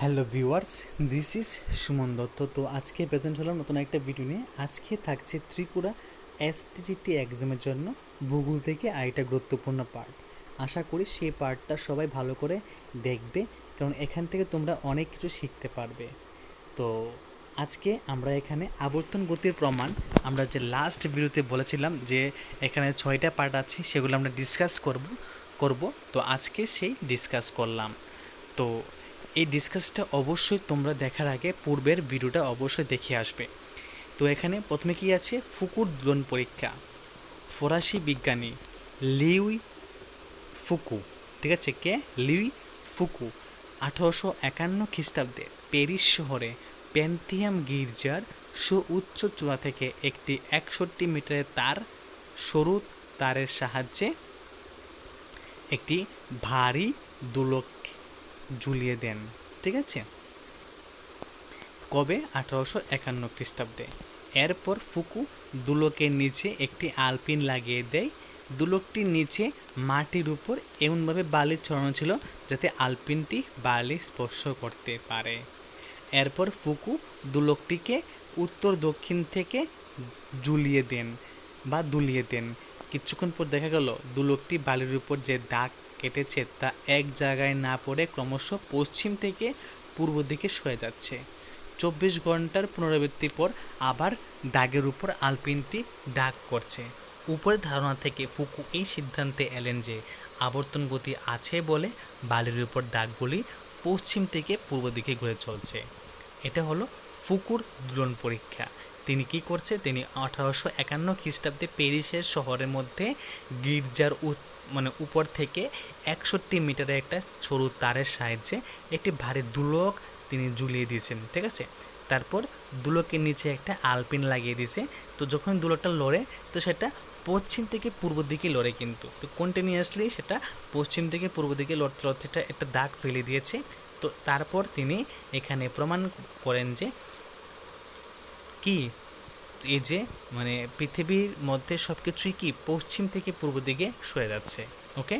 Hello viewers this is Suman Dutta. তো আজকে present হলাম নতুন একটা ভিডিও নিয়ে। আজকে থাকছে ত্রিপুরা এসটিজিটি এক্সামের জন্য ভূগোল থেকে আরেকটা গুরুত্বপূর্ণ পার্ট আশা করি সেই পার্টটা সবাই ভালো করে দেখবে, কারণ এখান থেকে তোমরা অনেক কিছু শিখতে পারবে। তো আজকে আমরা এখানে আবর্তন গতির প্রমাণ, আমরা যে লাস্ট ভিডিওতে বলেছিলাম যে এখানে ছয়টা পার্ট আছে, সেগুলো আমরা ডিসকাস করব করব। তো আজকে সেই ডিসকাস করলাম। তো এই ডিসকাসটা অবশ্যই তোমরা দেখার আগে পূর্বের ভিডিওটা অবশ্যই দেখে আসবে। তো এখানে প্রথমে কি আছে? ফুকুর দ্রোণ পরীক্ষা। ফরাসি বিজ্ঞানী লিউই ফুকু। ঠিক আছে? কে? লিউই ফুকু। আঠারোশো একান্ন খ্রিস্টাব্দে প্যারিস শহরে প্যান্থিয়াম গির্জার সুউচ্চ চূড়া থেকে একটি একষট্টি মিটারের তার সরু তারের সাহায্যে একটি ভারী দুলক ঝুলিয়ে দেন, ঠিক আছে? কবে? আঠারোশো একান্ন খ্রিস্টাব্দে। এরপর ফুকু দুলকের নিচে একটি আলপিন লাগিয়ে দেয়। দুলকটির নিচে মাটির উপর এমনভাবে বালি ছড়ানো ছিল যাতে আলপিনটি বালি স্পর্শ করতে পারে। এরপর ফুকু দুলকটিকে উত্তর দক্ষিণ থেকে ঝুলিয়ে দেন বা দুলিয়ে দেন। কিছুক্ষণ পর দেখা গেল, দুলকটি বালির উপর যে দাগ কেটেছে তা এক জায়গায় না পড়ে ক্রমশ পশ্চিম থেকে পূর্ব দিকে সরে যাচ্ছে। চব্বিশ ঘণ্টার পুনরাবৃত্তির পর আবার দাগের উপর আলপিনটি দাগ করছে। উপরের ধারণা থেকে ফুকু এই সিদ্ধান্তে এলেন যে আবর্তন গতি আছে বলে বালির উপর দাগগুলি পশ্চিম থেকে পূর্ব দিকে ঘুরে চলছে। এটা হলো ফুকুর দুলন পরীক্ষা। তিনি কি করছে? তিনি আঠারোশো একান্ন খ্রিস্টাব্দে প্যারিসের শহরের মধ্যে গির্জার মানে উপর থেকে একষট্টি মিটারের একটা সরু তারের সাহায্যে একটি ভারী দুলক তিনি ঝুলিয়ে দিয়েছেন, ঠিক আছে? তারপর দুলকের নিচে একটা আলপিন লাগিয়ে দিয়েছে। তো যখন দুলকটা লড়ে, তো সেটা পশ্চিম থেকে পূর্ব দিকে লড়ে কিন্তু। তো কন্টিনিউয়াসলি সেটা পশ্চিম থেকে পূর্ব দিকে লড়তে লড়তে একটা একটা দাগ ফেলে দিয়েছে। তো তারপর তিনি এখানে প্রমাণ করেন যে কি এই যে মানে পৃথিবীর মধ্যে সব কিছুই কি পশ্চিম থেকে পূর্ব দিকে সরে যাচ্ছে, ওকে?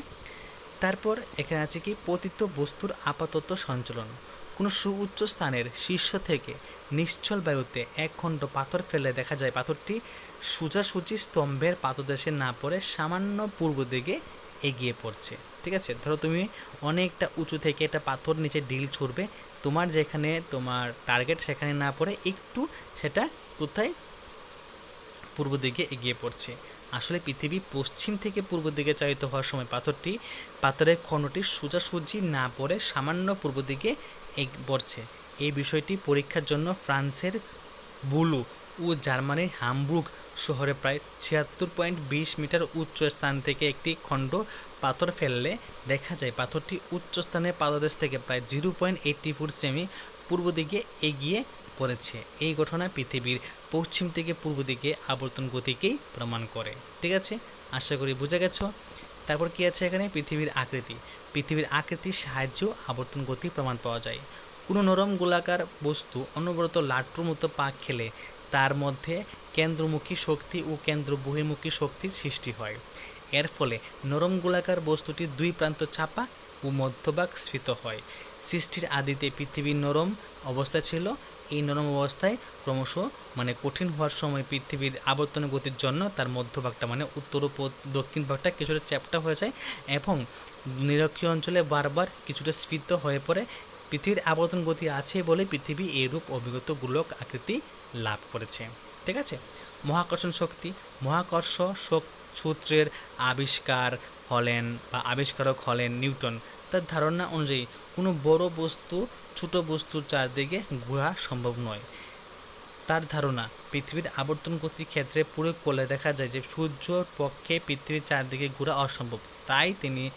তারপর এখানে আছে কি, পতিত বস্তুর আপাতত সঞ্চলন। কোনো সুউচ্চ স্থানের শীর্ষ থেকে নিশ্চল বায়ুতে এক খণ্ড পাথর ফেলে দেখা যায় পাথরটি সোজাসুজি স্তম্ভের পাতদেশে না পড়ে সামান্য পূর্ব দিকে এগিয়ে পড়ছে। ঠিক আছে? ধরো তুমি অনেকটা উঁচু থেকে একটা পাথর নিচে ডিল ছুড়বে, তোমার যেখানে তোমার টার্গেট সেখানে না পড়ে একটু সেটা কোথায় পূর্ব দিকে এগিয়ে পড়ছে। আসলে পৃথিবী পশ্চিম থেকে পূর্ব দিকে চালিত হওয়ার সময় পাথরটি, পাথরের খণ্ডটি সোজাসুজি না পড়ে সামান্য পূর্ব দিকে পড়ছে। এই বিষয়টি পরীক্ষার জন্য ফ্রান্সের বুলু ও জার্মানির হামবুর্গ শহরে প্রায় ছিয়াত্তর পয়েন্ট বিশ মিটার উচ্চ স্থান থেকে একটি খণ্ড পাথর ফেললে দেখা যায় পাথরটি উচ্চ স্থানের পাদদেশ থেকে প্রায় zero point eighty foot semi পূর্ব দিকে এগিয়ে পড়েছে। এই ঘটনা পৃথিবীর পশ্চিম থেকে পূর্ব দিকে আবর্তন গতিকেই প্রমাণ করে। ঠিক আছে? আশা করি বুঝে গেছ? তারপর কি আছে এখানে? পৃথিবীর আকৃতি। পৃথিবীর আকৃতির সাহায্যেও আবর্তন গতি প্রমাণ পাওয়া যায়। কোনো নরম গোলাকার বস্তু অনবরত লাট্টুর মতো পাক খেলে তার মধ্যে কেন্দ্রমুখী শক্তি ও কেন্দ্র বহির্মুখী শক্তির সৃষ্টি হয়। এর ফলে নরম গোলাকার বস্তুটির দুই প্রান্ত চাপা ও মধ্যভাগ স্ফীত হয়। সৃষ্টির আদিতে পৃথিবীর নরম অবস্থা ছিল। এই নরম অবস্থায় ক্রমশ মানে কঠিন হওয়ার সময় পৃথিবীর আবর্তন গতির জন্য তার মধ্যভাগটা মানে উত্তর ও দক্ষিণ ভাগটা কিছুটা চ্যাপটা হয়ে যায় এবং নিরক্ষীয় অঞ্চলে বারবার কিছুটা স্ফীত হয়ে পড়ে পৃথিবীর আবর্তন গতি আছে বলে পৃথিবী এরূপ অভিগত গোলক আকৃতি লাভ করেছে। ঠিক আছে? মহাকর্ষণ শক্তি, মহাকর্ষ সূত্রের আবিষ্কার হলেন বা আবিষ্কারক হলেন নিউটন। তার ধারণা অনুযায়ী কোনো বড় বস্তু, ছোট বস্তুর চারদিকে ঘোরা সম্ভব নয়। তার ধারণা, পৃথিবীর আবর্তন গতির ক্ষেত্রে প্রয়োগ করলে দেখা যায় যে সূর্যর পক্ষে পৃথিবীর চারদিকে ঘোরা অসম্ভব। তাই তিনি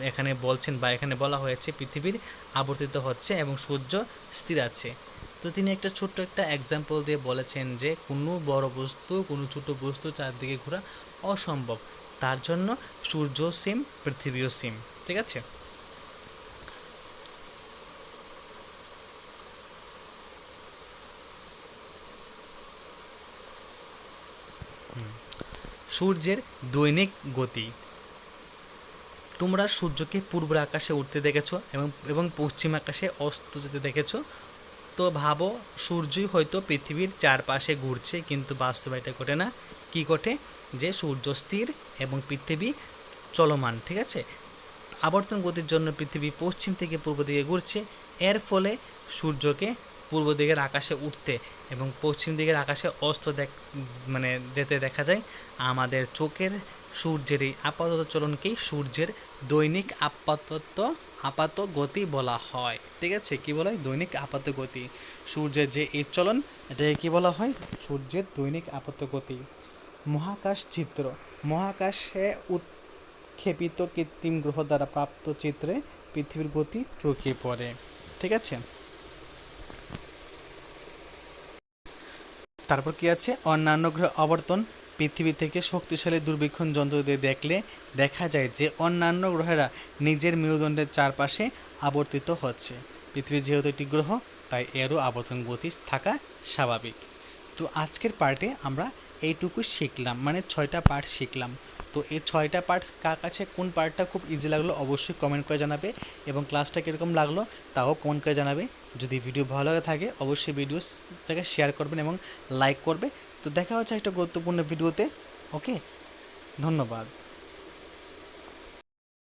এখানে বলছেন বা এখানে বলা হয়েছে পৃথিবীর আবর্তিত হচ্ছে এবং সূর্য স্থির আছে। তো তিনি একটা ছোট্ট একটা এক্সাম্পল দিয়ে বলেছেন যে কোনো বড় বস্তু, কোনো ছোট বস্তু চারদিকে ঘোরা অসম্ভব। তার জন্য সূর্য সেম, পৃথিবীও সিম। ঠিক আছে? সূর্যের দৈনিক গতি। তোমরা সূর্যকে পূর্বের আকাশে উঠতে দেখেছ এবং এবং পশ্চিম আকাশে অস্ত যেতে দেখেছ। তো ভাবো, সূর্যই হয়তো পৃথিবীর চারপাশে ঘুরছে, কিন্তু বাস্তবে এটা ঘটে না। কি ঘটে? যে সূর্য স্থির এবং পৃথিবী চলমান, ঠিক আছে? আবর্তন গতির জন্য পৃথিবী পশ্চিম থেকে পূর্ব দিকে ঘুরছে। এর ফলে সূর্যকে পূর্ব দিকের আকাশে উঠতে এবং পশ্চিম দিকের আকাশে অস্ত দেখ মানে যেতে দেখা যায়। আমাদের চোখের সূর্যের এই আপাতত চলনকেই সূর্যের দৈনিক আপাতত, আপাত গতি বলা হয়। ঠিক আছে? কি বলা হয়? দৈনিক আপাত গতি। সূর্যের যে এই চলন, এটাকে কী বলা হয়? সূর্যের দৈনিক আপাত গতি। মহাকাশ চিত্র। মহাকাশে উৎক্ষেপিত কৃত্রিম গ্রহ দ্বারা প্রাপ্ত চিত্রে পৃথিবীর গতি চোখে পড়ে। ঠিক আছে? তারপর কি আছে? অন্যান্য গ্রহ আবর্তন পৃথিবী থেকে শক্তিশালী দূরবীক্ষণ যন্ত্র দিয়ে দেখলে দেখা যায় যে অন্যান্য গ্রহেরা নিজের মেরুদণ্ডের চারপাশে আবর্তিত হচ্ছে। পৃথিবী যেহেতু একটি গ্রহ, তাই এরও আবর্তন গতি থাকা স্বাভাবিক। তো আজকের পার্টে আমরা এইটুকু শিখলাম মানে ছয়টা পার্ট শিখলাম। তো এই ছয়টা পার্ট কার কাছে কোন পার্টটা খুব ইজি লাগল অবশ্যই কমেন্ট করে জানাবে এবং ক্লাসটা কীরকম লাগল তাও কমেন্ট করে জানাবে। যদি ভিডিও ভালো লাগে থাকে অবশ্যই ভিডিওসটাকে শেয়ার করবেন এবং লাইক করবে। তো দেখা হচ্ছে একটা গুরুত্বপূর্ণ ভিডিওতে ওকে ধন্যবাদ।